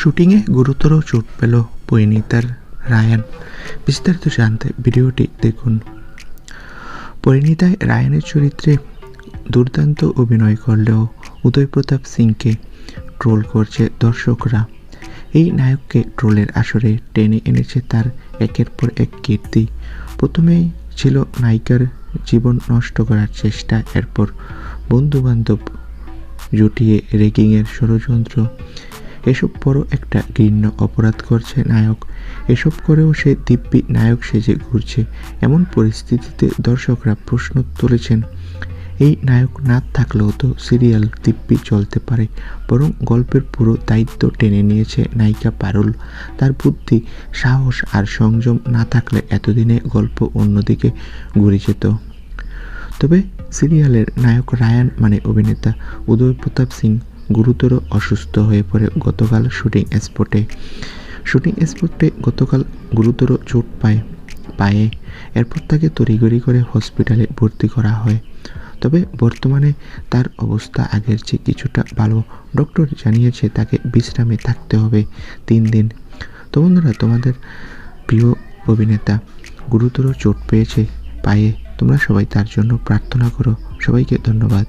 শুটিংয়ে গুরুতর চোট পেল পরিণীতার রায়ান। বিস্তারিত জানতে ভিডিওটি দেখুন। পরিণীতায় রায়ানের চরিত্রে দুর্দান্ত অভিনয় করলেও উদয় প্রতাপ সিংকে ট্রোল করছে দর্শকরা। এই নায়ককে ট্রোলের আসরে টেনে এনেছে তার একের পর এক কীর্তি। প্রথমেই ছিল নায়িকার জীবন নষ্ট করার চেষ্টা, এরপর বন্ধুবান্ধব জুটিয়ে রেগিংয়ের ষড়যন্ত্র এসব বড় একটা ঘৃণ্য অপরাধ করছে নায়ক। এসব করেও সে দিব্যি নায়ক সেজে ঘুরছে। এমন পরিস্থিতিতে দর্শকরা প্রশ্ন তুলেছেন, এই নায়ক না থাকলেও তো সিরিয়াল দিব্যি চলতে পারে। বরং গল্পের পুরো দায়িত্ব টেনে নিয়েছে নায়িকা পারুল। তার বুদ্ধি, সাহস আর সংযম না থাকলে এতদিনে গল্প অন্যদিকে ঘুরে যেত। তবে সিরিয়ালের নায়ক রায়ান মানে অভিনেতা উদয় প্রতাপ সিং গুরুতর অসুস্থ হয়ে পড়ে গতকাল শুটিং স্পটে। শুটিং স্পটে গতকাল গুরুতর চোট পায়, পায়ে। এরপর তাকে তড়িঘড়ি করে হসপিটালে ভর্তি করা হয়। তবে বর্তমানে তার অবস্থা আগের চেয়ে কিছুটা ভালো। ডক্টর জানিয়েছে, তাকে বিশ্রামে থাকতে হবে তিন দিন। তো বন্ধুরা, তোমাদের প্রিয় অভিনেতা গুরুতর চোট পেয়েছে পায়ে। তোমরা সবাই তার জন্য প্রার্থনা করো। সবাইকে ধন্যবাদ।